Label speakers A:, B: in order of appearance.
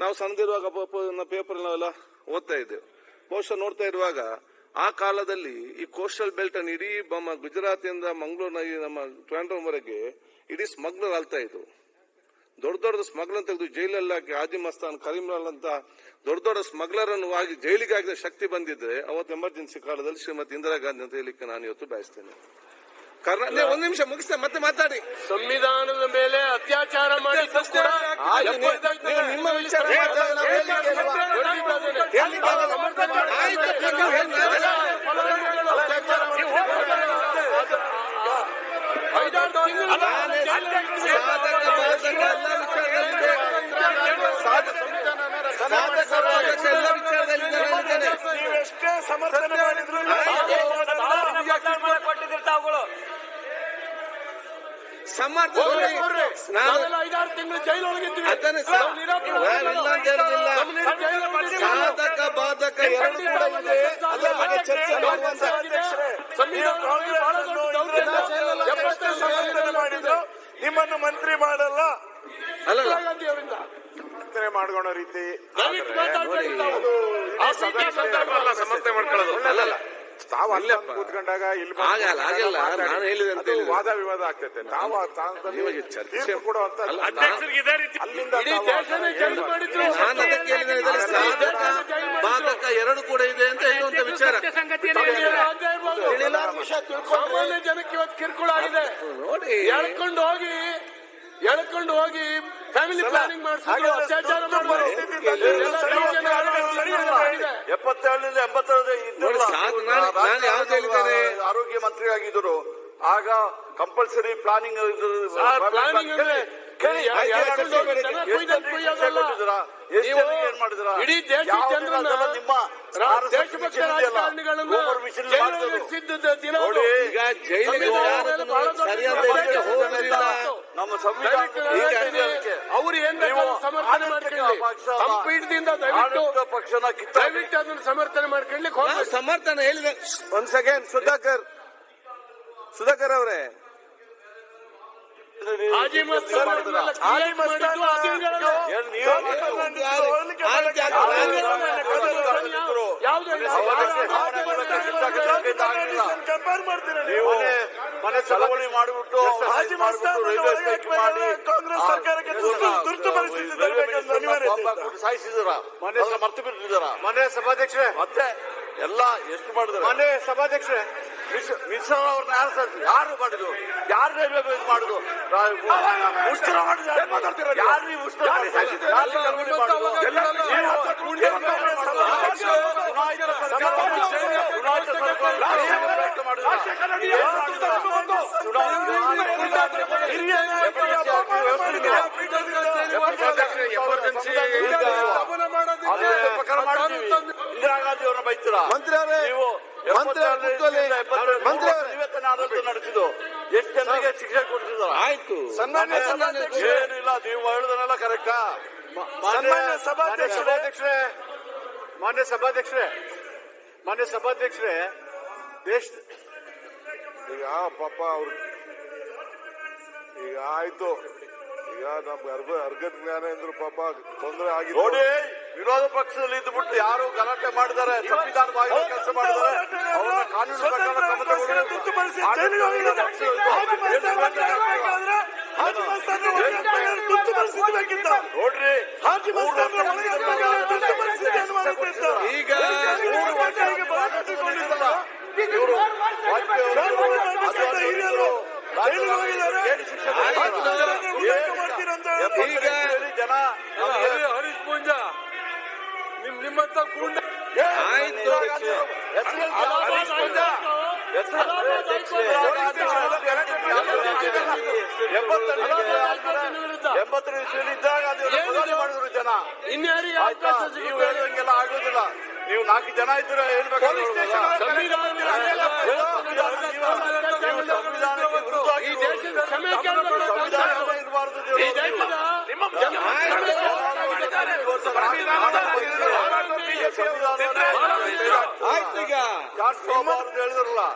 A: ನಾವು ಸಣ್ಣದಿರುವಾಗ ಪೇಪರ್ ನಾವೆಲ್ಲ ಓದ್ತಾ ಇದ್ದೇವೆ. ಬಹುಶಃ ನೋಡ್ತಾ ಇರುವಾಗ ಆ ಕಾಲದಲ್ಲಿ ಈ ಕೋಸ್ಟಲ್ ಬೆಲ್ಟ್ ಅನ್ನು ಇಡೀ ನಮ್ಮ ಗುಜರಾತಿಂದ ಮಂಗಳೂರಿನ ನಮ್ಮ ಟ್ರ್ಯಾಂಡ್ರೋಮ್ವರೆಗೆ ಇಡೀ ಸ್ಮಗ್ಲರ್ ಆಳ್ತಾ ಇದ್ರು ದೊಡ್ಡ ದೊಡ್ಡ ಸ್ಮಗ್ಲರ್ ತೆಗೆದು ಜೈಲಲ್ಲಿ ಹಾಕಿ ಆದಿಮಸ್ತಾನ್ ಮಸ್ತಾನ್ ಕರೀಂಲಾಲ್ ಅಂತ ದೊಡ್ಡ ದೊಡ್ಡ ಸ್ಮಗ್ಲರ್ ಅನ್ನು ಆಗಿ ಜೈಲಿಗೆ ಹಾಕಿದ ಶಕ್ತಿ ಬಂದಿದ್ರೆ ಅವತ್ತು ಎಮರ್ಜೆನ್ಸಿ ಕಾಲದಲ್ಲಿ ಶ್ರೀಮತಿ ಇಂದಿರಾ ಗಾಂಧಿ ಅಂತ ಹೇಳಿಕ್ಕೆ ನಾನು ಇವತ್ತು ಬಯಸ್ತೇನೆ. ಕರ್ನಾಟಕ ಒಂದು ನಿಮಿಷ ಮುಗಿಸ್ತೇನೆ, ಮತ್ತೆ ಮಾತಾಡಿ.
B: ಸಂವಿಧಾನದ ಮೇಲೆ ಅತ್ಯಾಚಾರ
A: ನಿಮ್ಮ ವಿಚಾರ ಮಾತಾಡಿ, ನಾವು ಹೇಳಿಕ್ಕೆ ಅಲ್ವಾ? ಹೇಳಿಕ್ಕೆ ಅಲ್ವಾ? ಆಯ್ತು, ನೀವು ಹೇಳಿ. ನಾನೇ ಸಾಧಕ ಬಾಧಕ ಎಲ್ಲ ವಿಚಾರದಲ್ಲಿದೆ ಸಾಧಕ ಸಾಧಕ ಬಾಧಕ ಎಲ್ಲ ವಿಚಾರದಲ್ಲಿ ಹೇಳಿದ್ದೇನೆ
C: ನೀವೆಷ್ಟೇ ಸಮರ್ಥನೆ ಮಾಡಿದ್ರು
A: ಸಮರ್ಥ ನಾನು
B: ನಾವೆಲ್ಲ ಐದಾರು ತಿಂಗಳು
A: ಅದನ್ನೇ ಅಂತ ಹೇಳುದಿಲ್ಲ. ಸಾಧಕ ಬಾಧಕ ಎರಡು ಕೂಡ ಇದೆ ಅದರ ಬಗ್ಗೆ ಚರ್ಚೆ ಮಾಡುವಂತ
C: ಎಷ್ಟೇ ಸಮರ್ಥನೆ ಮಾಡಿದ್ರು ನಿಮ್ಮನ್ನು ಮಂತ್ರಿ ಮಾಡಲ್ಲ.
A: ಅಲ್ಲ
B: ಅವರಿಂದ.
C: ಸಮರ್ಥನೆ ಮಾಡ್ಕೊಳೋ ರೀತಿ ಸಮರ್ಥನೆ ಮಾಡ್ಕೊಳ್ಳೋದು.
A: ಅಲ್ಲಲ್ಲ.
C: ತಾವು ಅಲ್ಲೇ. ಕೂತ್ಕೊಂಡಾಗ ಇಲ್ಲಿ
A: ಆಗಲ್ಲ, ಆಗಲ್ಲ. ನಾನು ಹೇಳಿದೆ ಅಂತ
C: ವಾದ ವಿವಾದ ಆಗ್ತೈತೆ. ತಾವು ಆ ಸ್ಥಾನದಲ್ಲಿ
A: ನಿಮಗೆ ಚರ್ಚೆ
C: ಇದೇ ರೀತಿ ಅಲ್ಲಿಂದ
A: ಬಾಧಕ ಎರಡು ಕೂಡ ಇದೆ ಅಂತ ಹೇಳುವಂತ ವಿಚಾರ.
B: ಸಾಮಾನ್ಯ ಜನಕ್ಕೆ ಇವತ್ತು ಕಿರುಕುಳ ಆಗಿದೆ.
A: ನೋಡಿ.
B: ಎಳ್ಕೊಂಡು ಹೋಗಿ ಎಳ್ಕೊಂಡು ಹೋಗಿ ಫ್ಯಾಮಿಲಿ ಪ್ಲಾನಿಂಗ್ ಮಾಡಿಸಿದ್ರು ಅತ್ಯಾಚಾರ ಮಾಡಿದ್ರು.
D: ಎಪ್ಪತ್ತೇಳರಿಂದ? ಆರೋಗ್ಯ ಮಂತ್ರಿ ಆಗಿದ್ರು ಆಗ ಕಂಪಲ್ಸರಿ ಪ್ಲಾನಿಂಗ್
B: ಇಡೀ ದೇಶ ಜನರನ್ನ
D: ನಿಮ್ಮ
B: ರಾ- ದೇಶಭಕ್ತ ರಾಜಕಾರಣಿಗಳನ್ನ ಜೈಲಿಸಿದ್ದ ದಿನ ಅದು.
A: ಈಗ ಜೈಲಿಗೆ ಯಾರು ಅದನ್ನು ಸರಿಯಾದ ಇದಕ್ಕೆ ಹೋಗುವುದಿಲ್ಲ
D: ನಮ್ಮ ಸಂವಿಧಾನ
B: ಅವರು ಏನ್ ಸಮರ್ಥನೆ ಮಾಡ್ಕೊಳ್ಳಿ ಪೀಠದಿಂದ ದಯವಿಟ್ಟು
D: ಪಕ್ಷನ ಕಿತ್ತ
B: ದಯವಿಟ್ಟು ಅದನ್ನು ಸಮರ್ಥನೆ ಮಾಡ್ಕೊಳ್ಳಿ
A: ಸಮರ್ಥನೆ ಹೇಳಿದೆ. ಒಂದ್ ಸೆಕೆಂಡ್ ಸುಧಾಕರ್ ಸುಧಾಕರ್ ಅವರೇ.
C: ಕಂಪೇರ್ ಮಾಡ್ತೀರಾ
D: ನೀವು? ಮನೆ ಚಳವಳಿ ಮಾಡಿಬಿಟ್ಟು
C: ಹಾಜಿ
D: ಮಾಡಿ
C: ಕಾಂಗ್ರೆಸ್ ಸರ್ಕಾರಕ್ಕೆ ತುರ್ತು ಪರಿಸ್ಥಿತಿ ತರಬೇಕಂತ ಅನಿವಾರ್ಯತೆ ಇತ್ತು.
D: ಸಾಯಿಸಿದಾರ ಮನೆ ಮರ್ತು ಬಿಟ್ಟಿದಾರ
C: ಮನೆ ಸಭಾಧ್ಯಕ್ಷರೇ
D: ಮತ್ತೆ ಎಲ್ಲ ಎಷ್ಟು ಮಾಡಿದ್ರು
C: ಮನೆ ಸಭಾಧ್ಯಕ್ಷರೇ
D: ಮಿಶ್ರ ಅವ್ರನ್ನ ಯಾರು ಯಾರು ಮಾಡಿದ್ರು ಯಾರು ರೈಲ್ವೆ ಇದು ಮಾಡುದು ಮಾಡಿದ್ರು ಯಾರು ನೀವು ಮುಷ್ಕರ ಮಾಡಿದ್ದು? ಯಾರು ಚಳವಳಿ ಮಾಡುದು? ನೀವು ಚುನಾಯಿತ ಸರ್ಕಾರ ಚುನಾಯಿತ ಸರ್ಕಾರ ಪ್ರಯತ್ನ ಮಾಡಿದ್ರ? ಏನ್ ಮಾಡಿದ್ರ?
C: ಹಿರಿಯ ನಾಯಕರ
D: ಎಮರ್ಜೆನ್ಸಿ ಪ್ರಕಾರ ಮಾಡಿದ್ದೀವಿ ಇಂದಿರಾ ಗಾಂಧಿ ಅವ್ರನ್ನ ಬೈತೀರಾ
A: ಮಂತ್ರಿ ಅವರೇ
D: ನೀವು
A: ಮಂತ್ರಿ
D: ನಡೆಸಿದ್ದು. ಎಷ್ಟು ಜನರಿಗೆ ಶಿಕ್ಷೆ
A: ಆಯ್ತು.
C: ಸನ್ಮಾನ್ಯ ಸಭಾಧ್ಯಕ್ಷರೇ.
D: ಏನಿಲ್ಲ ನೀವು ಹೇಳುದನ್ನೆಲ್ಲ ಕರೆಕ್ಟಾ
C: ಸನ್ಮಾನ್ಯ ಸಭಾಧ್ಯಕ್ಷರೇ.
E: ಸಭಾಧ್ಯಕ್ಷರೇ. ಮಾನ್ಯ ಸಭಾಧ್ಯಕ್ಷರೇ. ಮಾನ್ಯ ಸಭಾಧ್ಯಕ್ಷರೇ ದೇಶ
C: ಈಗ ಪಾಪ ಅವ್ರು ಈಗ ಆಯ್ತು. ಈಗ ನಮ್ಗೆ ಅರ್ಗ ಅರ್ಗದ ಜ್ಞಾನ ಅಂದ್ರು ಪಾಪ ತೊಂದರೆ ಆಗಿದೆ
D: ನೋಡಿ. ವಿರೋಧ ಪಕ್ಷದಲ್ಲಿ ಇದ್ದುಬಿಟ್ಟು ಯಾರು ಗಲಾಟೆ ಮಾಡಿದ್ದಾರೆ ಸಂವಿಧಾನವಾಗಿ ಕೆಲಸ ಮಾಡಿದ್ದಾರೆ ಅವ್ರನ್ನ ಕಾನೂನು ಪ್ರಕಾರ ನೋಡ್ರಿ
B: ನಿಮ್ಮಂತ
D: ಇದ್ದಾಗ ಅದು ಜನ
B: ಇನ್ಯಾರು
D: ನೀವು ಆಗೋದಿಲ್ಲ ನೀವು ನಾಲ್ಕು ಜನ ಇದ್ದೀರ ಹೇಳ್ಬೇಕಾದ್ರೆ
B: ಸಂವಿಧಾನ ಆಯ್ತೀಗ ಹೇಳಿದ್ರಲ್ಲ.